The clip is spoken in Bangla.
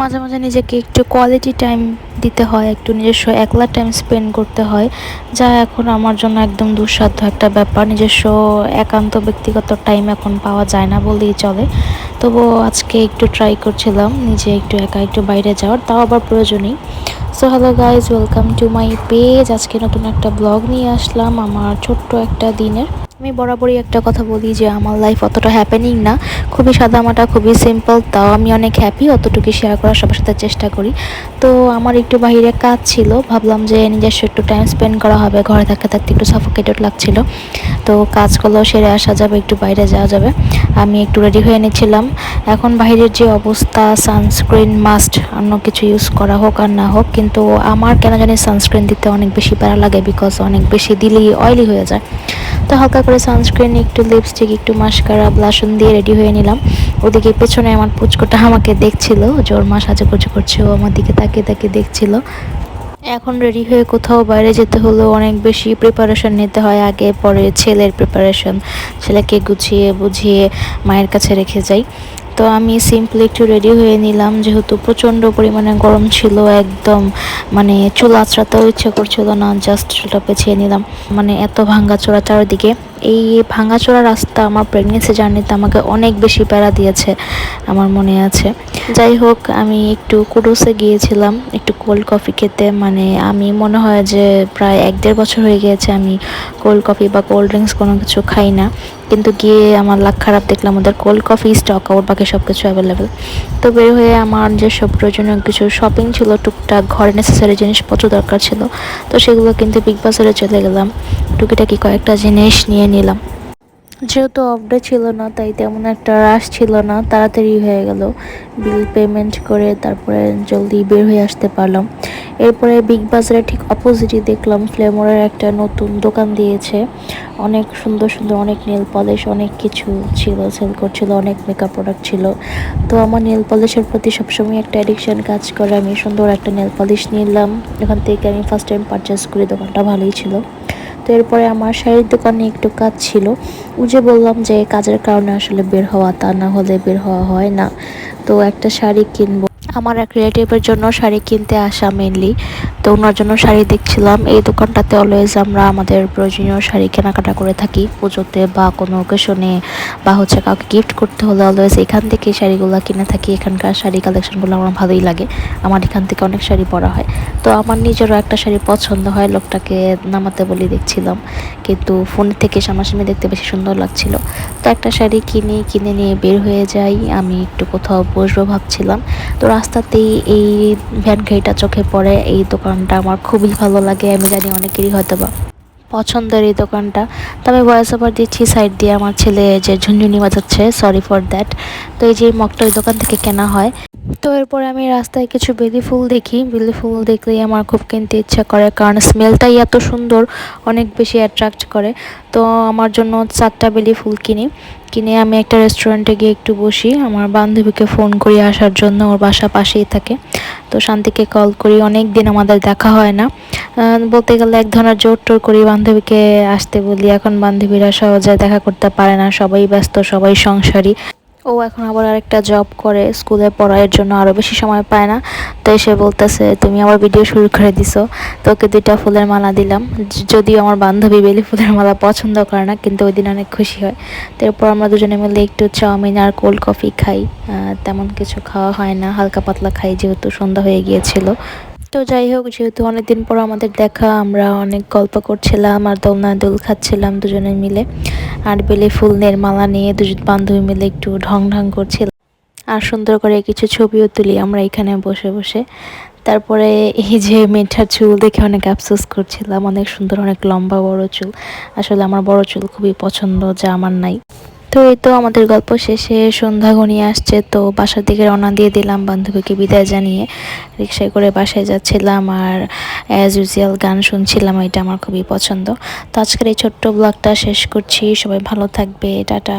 মাঝে মাঝে নিজেকে একটু কোয়ালিটি টাইম দিতে হয়, একটু নিজস্ব একলা টাইম স্পেন্ড করতে হয়, যা এখন আমার জন্য একদম দুঃসাধ্য একটা ব্যাপার। নিজস্ব একান্ত ব্যক্তিগত টাইম এখন পাওয়া যায় না বললেই চলে। তবুও আজকে একটু ট্রাই করছিলাম নিজে একটু একা একটু বাইরে যাওয়ার, তাও আবার প্রয়োজনই। So hello guys welcome to my page আজকে নতুন একটা ব্লগ নিয়ে আসলাম, আমার ছোট্ট একটা দিনের। আমি বরাবরই একটা কথা বলি যে আমার লাইফ অতটা হ্যাপেনিং না। খুবই সাদামাটা, খুবই সিম্পল তাও আমি অনেক হ্যাপি অতটুকু শেয়ার করার সবার সাথে চেষ্টা করি। তো আমার একটু বাইরে কাজ ছিল, ভাবলাম যে নিজস্ব একটু টাইম স্পেন্ড করা হবে, ঘরে থাকতে থাকতে একটু সাফোকেটেড লাগছিল। তো কাজগুলো সেরে আসা যাবে, একটু বাইরে যাওয়া যাবে। আমি একটু রেডি হয়ে নিচ্ছিলাম। এখন বাইরের যে অবস্থা সানস্ক্রিন মাস্ট অন্য কিছু ইউজ করা হোক আর না হোক, কিন্তু আমার কেন জানি সানস্ক্রিন দিতে অনেক বেশি প্যারা লাগে বিকজ অনেক বেশি দিলেই অয়েলি হয়ে যায়। তো হালকা করে সানস্ক্রিন একটু লিপস্টিক একটু মাস্কারা ব্লাশন দিয়ে রেডি হয়ে নিলাম। ওদিকে পেছনে আমার পুচকোটা আমাকে দেখছিল ওর মা সাজুগুজু করছে, ও আমার দিকে তাকিয়ে তাকিয়ে দেখছিল। এখন রেডি হয়ে কোথাও বাইরে যেতে হলেও অনেক বেশি প্রিপারেশন নিতে হয়, আগে পরে ছেলের প্রিপারেশন ছেলেকে গুছিয়ে বুঝিয়ে মায়ের কাছে রেখে যাই। তো আমি সিম্পলি একটু রেডি হয়ে নিলাম, যেহেতু প্রচণ্ড পরিমাণে গরম ছিল, একদম মানে চুল আঁচড়াতেও ইচ্ছে করছিল না জাস্ট চুলটা পেছিয়ে নিলাম। মানে এত ভাঙ্গা চোরা চারিদিকে। এই ভাঙাচোরা রাস্তা আমার প্রেগনেন্সি জার্নিতে আমাকে অনেক বেশি প্যারা দিয়েছে, আমার মনে আছে। যাই হোক, আমি একটু কুডোসে গিয়েছিলাম, একটু কোল্ড কফি খেতে। মানে আমি মনে হয় যে প্রায় এক দেড় বছর হয়ে গিয়েছে আমি কোল্ড কফি বা কোল্ড ড্রিঙ্কস কোনো কিছু খাই না। কিন্তু গিয়ে আমার লাখ খারাপ, দেখলাম ওদের কোল্ড কফি স্টক আউট বাকি সব কিছু অ্যাভেলেবেল তো বের হয়ে আমার যেসব প্রয়োজনীয় কিছু শপিং ছিল, টুকটাক ঘরে নেসেসারি জিনিসপত্র দরকার ছিল, তো সেগুলো কিন্তু বিগ বাজারে চলে গেলাম। টুকিটাকি কয়েকটা জিনিস নিয়ে নিলাম। যেহেতু অফডে ছিল না, তাই তেমন একটা রাশ ছিল না, তাড়াতাড়ি হয়ে গেল। বিল পেমেন্ট করে তারপরে জলদি বের হয়ে আসতে পারলাম। এরপরে বিগ বাজারে ঠিক অপোজিটই দেখলাম ফ্লেমোরের একটা নতুন দোকান দিয়েছে। অনেক সুন্দর সুন্দর অনেক নেল পলিশ অনেক কিছু ছিল সেল করছিল, অনেক মেকআপ প্রোডাক্ট ছিল। তো আমার নেল পলিশের প্রতি সবসময় একটা অ্যাডিকশান কাজ করে। আমি সুন্দর একটা নেল পলিশ নিলাম। এখান থেকে আমি ফার্স্ট টাইম পারচেস করি, দোকানটা ভালোই ছিল। তো এরপরে আমার শাড়ির দোকানে একটু কাজ ছিল। যে বললাম যে কাজের কারণে আসলে বের হওয়া তা না হলে বের হওয়া হয় না। তো একটা শাড়ি কিনবো। আমার এক রিলেটিভের জন্য শাড়ি কিনতে আসা মেনলি তো ওনার জন্য শাড়ি দেখছিলাম। এই দোকানটাতে অলওয়েজ আমরা আমাদের প্রয়োজনীয় শাড়ি কেনাকাটা করে থাকি। পুজোতে বা কোনো ওকেশনে বা হচ্ছে কাউকে গিফট করতে হলে অলওয়েজ এখান থেকে শাড়িগুলো কিনে থাকি। এখানকার শাড়ি কালেকশনগুলো আমার ভালোই লাগে। আমার এখান থেকে অনেক শাড়ি পরা হয়। তো আমার নিজেরও একটা শাড়ি পছন্দ হয়, লোকটাকে নামাতে বলি দেখছিলাম। কিন্তু ফোন থেকে সামনাসামনি দেখতে বেশি সুন্দর লাগছিল। তো একটা শাড়ি কিনে কিনে নিয়ে বের হয়ে যাই, আমি একটু কোথাও বসবো ভাবছিলাম। তো রাস্তাতেই এই ভ্যান চোখে পড়ে, এই দোকানটা আমার খুবই ভালো লাগে, আমি জানি অনেকেরই হয়তো বা পছন্দের এই দোকানটা। তবে ভয়েস ওভার দিচ্ছি সাইড দিয়ে আমার ছেলে যে ঝুনঝুনি বাজাচ্ছে সরি ফর দ্যাট তো এই যে মগটা ওই দোকান থেকে কেনা হয় তো এরপরে আমি রাস্তায় কিছু বেলি ফুল দেখি। বেলি ফুল দেখলেই আমার খুব কিনতে ইচ্ছা করে, কারণ স্মেলটাই এত সুন্দর, অনেক বেশি অ্যাট্রাক্ট করে। তো আমার জন্য চারটা বেলি ফুল কিনি। কিনে আমি একটা রেস্টুরেন্টে গিয়ে একটু বসি। আমার বান্ধবীকে ফোন করি আসার জন্য, ওর বাসা পাশেই থাকে। তো শান্তিকে কল করি অনেক দিন আমাদের দেখা হয় না। বলতে গেলে এক ধরনের জোর টোর করি বান্ধবীকে আসতে বলি। এখন বান্ধবীরা সহজে দেখা করতে পারে না, সবাই ব্যস্ত, সবাই সংসারী। ও এখন আবার আরেকটা জব করে স্কুলে পড়ার জন্য আরও বেশি সময় পায় না। তো সে বলতেছে, তুমি আবার ভিডিও শুরু করে দিছো। তো ওকে দুইটা ফুলের মালা দিলাম। যদিও আমার বান্ধবী বেলি ফুলের মালা পছন্দ করে না, কিন্তু ওই দিন অনেক খুশি হয়। তো এরপর আমরা দুজনে মিলে একটু চাউমিন আর কোল্ড কফি খাই। তেমন কিছু খাওয়া হয় না। হালকা পাতলা খাই, যেহেতু সন্ধ্যা হয়ে গিয়েছিল। তো যাই হোক, যেহেতু অনেকদিন পর আমাদের দেখা, আমরা অনেক গল্প করছিলাম আর দোলনা দোল খাচ্ছিলাম দুজনে মিলে। আর বেলে ফুল মালা নিয়ে দুজন বান্ধবী মিলে একটু ঢং ঢং করছিল। আর সুন্দর করে কিছু ছবিও তুলি আমরা এখানে বসে বসে। তারপরে এই যে মেয়েটার চুল দেখে অনেক আফসোস করছিলাম, অনেক সুন্দর, অনেক লম্বা বড় চুল। আসলে আমার বড় চুল খুবই পছন্দ, যা আমার নাই। তো এই তো আমাদের গল্প শেষে সন্ধ্যা ঘনিয়ে আসছে, তো বাসার দিকে রওনা দিয়ে দিলাম বান্ধবীকে বিদায় জানিয়ে। রিক্সায় করে বাসায় যাচ্ছিলাম আর অ্যাজ ইউজুয়াল গান শুনছিলাম, এটা আমার খুবই পছন্দ। তো আজকের এই ছোট্ট ব্লগটা শেষ করছি, সবাই ভালো থাকবে, টাটা।